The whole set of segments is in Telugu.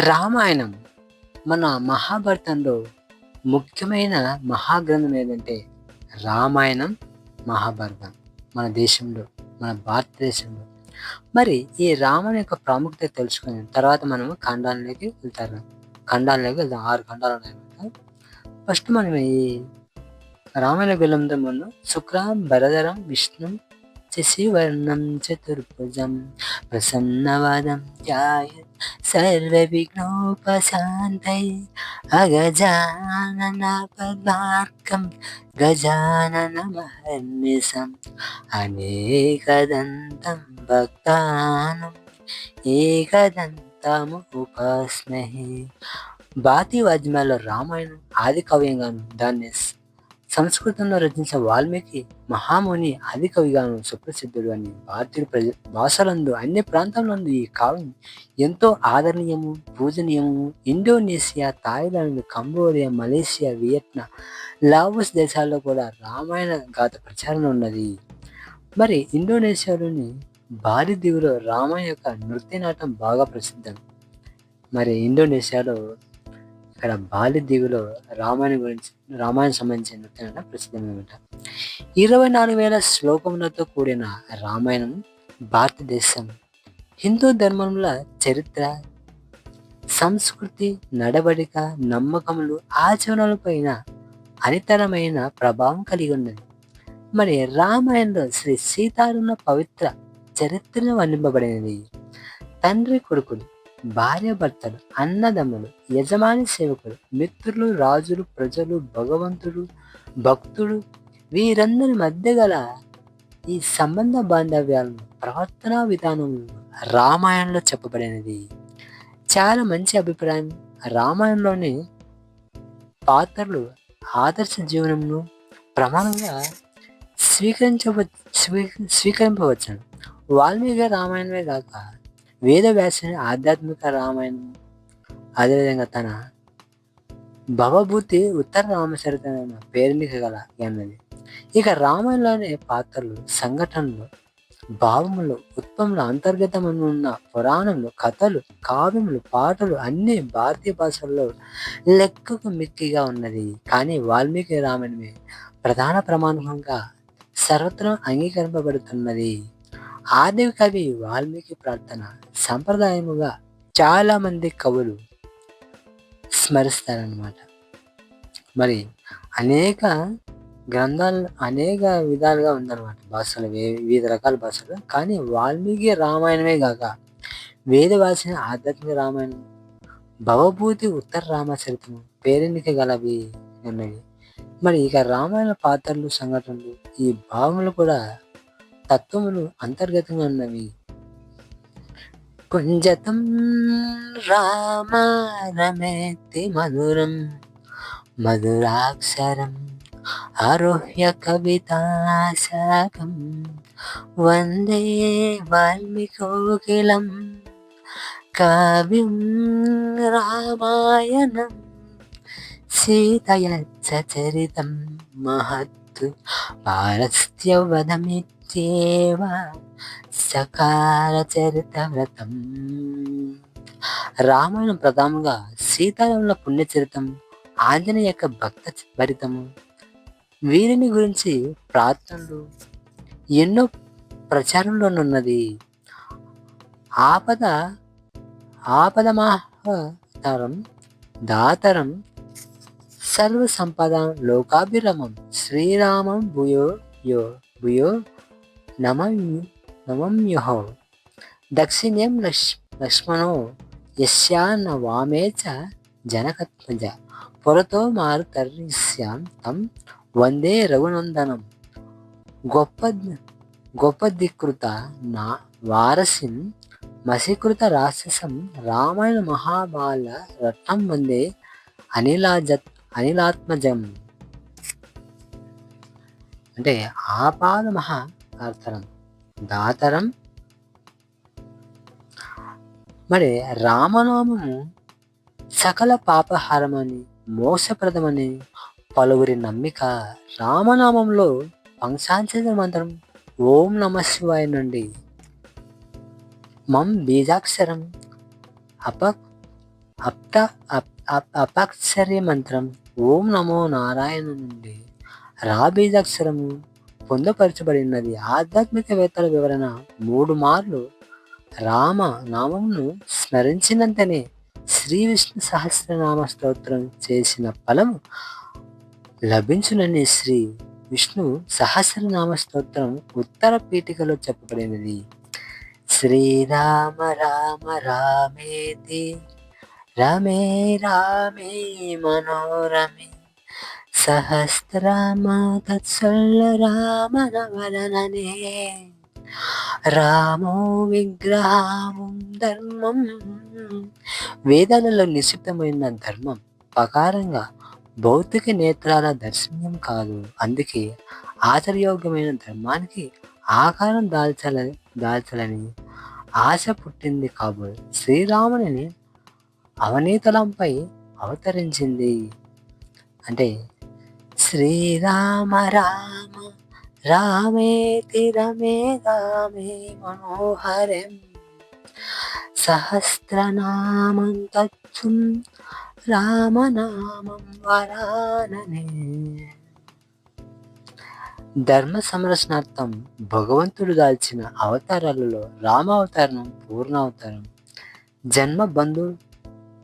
రామాయణం మన మహాభారతంలో ముఖ్యమైన మహాగ్రంథం ఏదంటే రామాయణం మహాభారతం మన దేశంలో మన భారతదేశంలో. మరి ఈ రామాయణ యొక్క ప్రాముఖ్యత తెలుసుకుని తర్వాత మనము ఖండాలలోకి వెళ్తారు. ఖండాలలోకి వెళ్తాం ఆరు ఖండాలు ఉన్నాయి ఫస్ట్ మనం ఈ రామాయణ వెళ్ళడం ముందు శుక్ర భరధరం విష్ణు శశివర్ణం చతుర్భుజం ప్రసన్నవాదం ధ్యాయ సర్వవిఘ్నోపశాంతై అగజానన పద్మార్కం గజాననమహర్నిశం అనేకదంతం భక్తానం ఏకదంతము ఉపాస్మహే భారతీయ వాద్యమాల రామాయణం ఆది కవ్యంగాను దాన్ని సంస్కృతంలో రచించిన వాల్మీకి మహాముని ఆది కవిగాను సుప్రసిద్ధుడు అని భారతీయ ప్రజ భాషలందు అన్ని ప్రాంతాలందు ఈ కావ్యం ఎంతో ఆదరణీయము పూజనీయము. Indonesia Thailand Cambodia Malaysia Vietnam Laos దేశాల్లో కూడా రామాయణ గాథ ప్రచారం ఉన్నది. మరి ఇండోనేషియాలోని బాలి దీవులో రామాయణ యొక్క నృత్యనాటం బాగా ప్రసిద్ధం. మరి ఇండోనేషియాలో ఇక్కడ బాలి దీవిలో రామాయణం గురించి రామాయణం సంబంధించిన నృత్యం ప్రసిద్ధమేమిట ఇరవై నాలుగు వేల శ్లోకములతో కూడిన రామాయణం భారతదేశం. హిందూ ధర్మంలో చరిత్ర సంస్కృతి నడవడిక నమ్మకములు ఆచరణలపైన అనితరమైన ప్రభావం కలిగి ఉన్నది. మరి రామాయణంలో శ్రీ సీతారున్న పవిత్ర చరిత్రను వర్ణింపబడినది తండ్రి కొడుకులు. భార్యాభర్తలు అన్నదమ్ములు యజమాని సేవకులు మిత్రులు రాజులు ప్రజలు భగవంతుడు భక్తుడు వీరందరి మధ్య గల ఈ సంబంధ బాంధవ్యాలను ప్రవర్తనా విధానం రామాయణంలో చెప్పబడినది. చాలా మంచి అభిప్రాయం. రామాయణంలోని పాత్రలు ఆదర్శ జీవనంను ప్రమాణంగా స్వీకరించవ స్వీ స్వీకరింపవచ్చు వాల్మీకి రామాయణమే కాక వేదవ్యాసుని ఆధ్యాత్మిక రామాయణం అదేవిధంగా తన భవభూతి ఉత్తర రామచరిత పేర్లిక గల అన్నది ఇక రామాయణంలోని పాత్రలు సంఘటనలు భావములు ఉత్పములు అంతర్గతమనున్న పురాణములు కథలు కావ్యములు పాటలు అన్ని భారతీయ భాషల్లో లెక్కకు మిక్కిగా ఉన్నది. కానీ వాల్మీకి రామాయణమే ప్రధాన ప్రమాణంగా సర్వత్రం అంగీకరింపబడుతున్నది. ఆదివి కవి వాల్మీకి ప్రార్థన సంప్రదాయముగా చాలామంది కవులు స్మరిస్తారనమాట మరి అనేక గ్రంథాలు అనేక విధాలుగా ఉందన్నమాట భాషలు వివిధ రకాల భాషలు. కానీ వాల్మీకి రామాయణమే కాక వేద ఆధ్యాత్మిక రామాయణం భవభూతి ఉత్తర రామచరితం పేరెన్నిక గలవి ఉన్నవి మరి ఇక రామాయణ పాత్రలు సంఘటనలు ఈ భావములు కూడా తత్వములు అంతర్గతంగా ఉన్నవి. కుంజతం రామ రమేతి మధురం మధురాక్షరం ఆరోహ్య కవితాశాకం వందే వాల్మీకోకిలం కవిం రామాయణం సీతయచ్చ చరితం మహత్ పారస్త్యవదమిత్యేవ సకాల చరిత వ్రతం. రామాయణం ప్రధానంగా సీతారాముల పుణ్యచరితం ఆంజనేయ యొక్క భక్త భరితము వీరిని గురించి ప్రార్థనలు ఎన్నో ప్రచారంలోనున్నది. ఆపద ఆపద మహాతరం దాతరం సర్వ సంపద లోకాభిరమం శ్రీరామం భూయో యో భూయో నమం నమమ్యుహో దక్షిణ్యం లక్ష్ లక్ష్మణో యస్యాన్న వామే చ జనకత్మజ పొరతో మారుతర్స్యాం తం వందే రఘునందనం గొప్ప గొప్ప దికృత నా వారసిం మసీకృత రాక్షసం రామాయణ మహాబాల రత్నం వందే అనిలాజ అనిలాత్మజం అంటే ఆపాద మహా అర్థరం దాతరం? మరి రామనామము సకల పాపహారమని మోసప్రదమని పలువురి నమ్మిక రామనామంలో పంచాంచర మంత్రం ఓం నమ శివాయ నుండి మం బీజాక్షరం అప అప్త అప్ అప్ మంత్రం ఓం నమో నారాయణ నుండి రా బీజాక్షరము పొందుపరచబడినది. ఆధ్యాత్మికవేత్తల వివరణ మూడు మార్లు రామ నామమును స్మరించినంతనే శ్రీ విష్ణు సహస్రనామ స్తోత్రం చేసిన ఫలం లభించునని శ్రీ విష్ణు సహస్రనామ స్తోత్రం ఉత్తర పీఠికలో చెప్పబడినది. శ్రీరామ రామ రామేతి రమే రామే మనోరమే. సహస్రమ తత్సల్ల రామ నవలననే రామో విగ్రహము ధర్మం. వేదాలలో నిశ్చితమైన ధర్మం ప్రకారంగా భౌతిక నేత్రాల దర్శనం కాదు. అందుకే ఆచరయోగ్యమైన ధర్మానికి ఆకారం దాల్చాలని దాల్చాలని ఆశ పుట్టింది కాబోలు. శ్రీరాముని అవనీతలంపై అవతరించింది. అంటే శ్రీరామ రామ రామేతి రమే రామే మనోహరం. సహస్రనామం తచ్చుం రామనామం వరాననే. ధర్మ సంరక్షణార్థం భగవంతుడు దాల్చిన అవతారాలలో రామావతారం పూర్ణావతారం జన్మ బంధు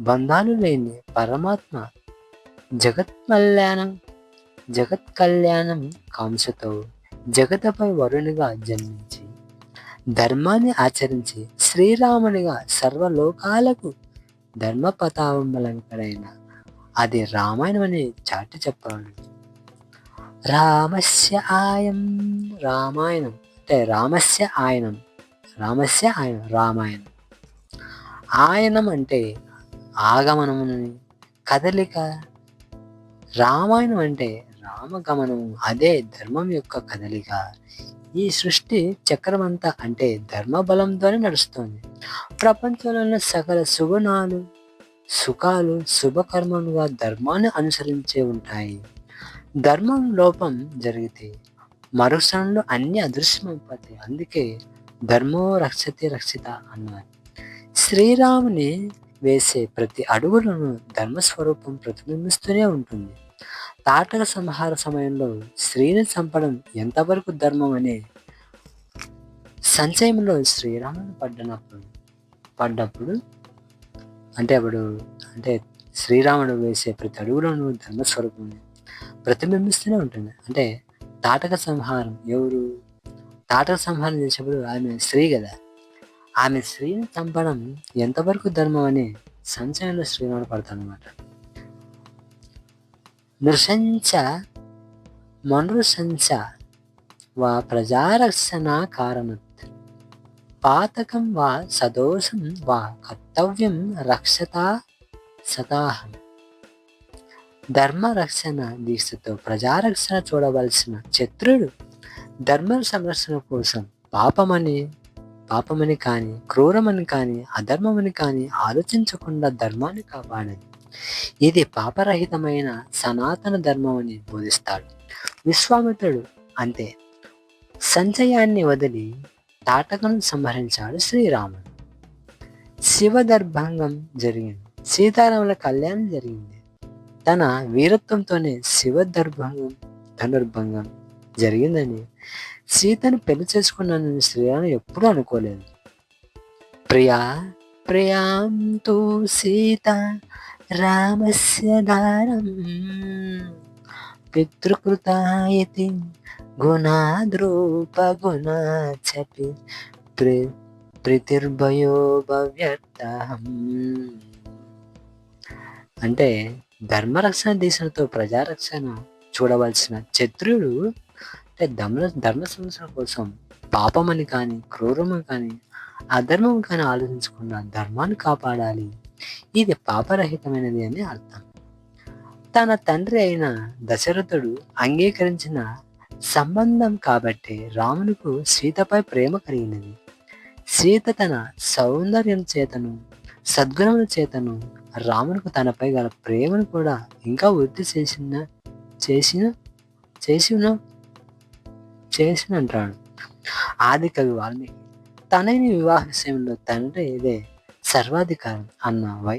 బంధాలు లేని పరమాత్మ జగత్ కళ్యాణం జగత్ కళ్యాణం కాంక్షతో జగతపై వరుణిగా జన్మించి ధర్మాన్ని ఆచరించి శ్రీరామునిగా సర్వలోకాలకు ధర్మ పతావంబలంకడైన అది రామాయణం అని చాటి చెప్పాడు రామస్య ఆయం రామాయణం అంటే రామస్య ఆయనం రామస్య ఆయనం రామాయణం. ఆయనం అంటే ఆగమనముని కదలిక రామాయణం అంటే రామగమనం అదే ధర్మం యొక్క కదలిక. ఈ సృష్టి చక్రమంతా అంటే ధర్మ బలంతోనే నడుస్తుంది. ప్రపంచంలో ఉన్న సకల సుగుణాలు సుఖాలు శుభకర్మలుగా ధర్మాన్ని అనుసరించే ఉంటాయి. ధర్మం లోపం జరిగితే మరుక్షణంలో అన్ని అదృశ్యమైపోతాయి. అందుకే ధర్మో రక్షతి రక్షిత అన్నారు. శ్రీరాముని వేసే ప్రతి అడుగులను ధర్మస్వరూపం ప్రతిబింబిస్తూనే ఉంటుంది. తాటక సంహార సమయంలో స్త్రీని చంపడం ఎంతవరకు ధర్మం అనే సంచయంలో శ్రీరాముడు పడ్డనప్పుడు పడ్డప్పుడు అంటే అప్పుడు అంటే శ్రీరాముడు వేసే ప్రతి అడుగులోనూ ధర్మస్వరూపం ప్రతిబింబిస్తూనే ఉంటుంది. అంటే తాటక సంహారం ఎవరు? తాటక సంహారం చేసేప్పుడు ఆమె స్త్రీ కదా. ఆమె స్త్రీని చంపడం ఎంతవరకు ధర్మం అని సంచయంలో శ్రీరాముడు పడతాడు అనమాట నృశంచ మనుషంచ వా ప్రజారక్షణ కారణత్. పాతకం వా సదోషం వా కర్తవ్యం రక్షత సదాహం. ధర్మ రక్షణ దీక్షతో ప్రజారక్షణ చూడవలసిన శత్రుడు ధర్మ సంరక్షణ కోసం పాపమని పాపమని కానీ క్రూరమని కానీ అధర్మమని కానీ ఆలోచించకుండా ధర్మాన్ని కాపాడని ఇది పాపరహితమైన సనాతన ధర్మం అని బోధిస్తాడు. విశ్వామిత్రుడు అంతే. సంచయాన్ని వదిలి తాటకను సంహరించాడు శ్రీరాముడు. శివదర్భంగం జరిగింది. సీతారాముల కళ్యాణం జరిగింది. తన వీరత్వంతోనే శివదర్భంగం ధనుర్భంగం జరిగిందని సీతను పెళ్ళి చేసుకున్నానని శ్రీరాము ఎప్పుడూ అనుకోలేదు. ప్రియా ప్రియాంతో సీత రామస్య దారం. పితృకృతాయతి గుణాద్రూప గుణాచపి ప్రి ప్రీతిర్భయో భవ్యర్థం అంటే ధర్మరక్షణ దేశంతో ప్రజారక్షణ చూడవలసిన శత్రుడు అంటే ధర్మ ధర్మ సంస్థల కోసం పాపమని కానీ క్రూరమని కానీ అధర్మం కానీ ఆలోచించకుండా ధర్మాన్ని కాపాడాలి. ఇది పాపరహితమైనది అని అర్థం. తన తండ్రి అయిన దశరథుడు అంగీకరించిన సంబంధం కాబట్టి రామునికు సీతపై ప్రేమ కలిగినది. సీత తన సౌందర్యం చేతను సద్గుణముల చేతను రామునికి తనపై గల ప్రేమను కూడా ఇంకా వృద్ధి చేసిన చేసిన చేసిన చేసిన అంటాడు ఆది కవి వాల్మీకి తనని వివాహ విషయంలో తండ్రి ఇదే సర్వాధికారం అన్న వై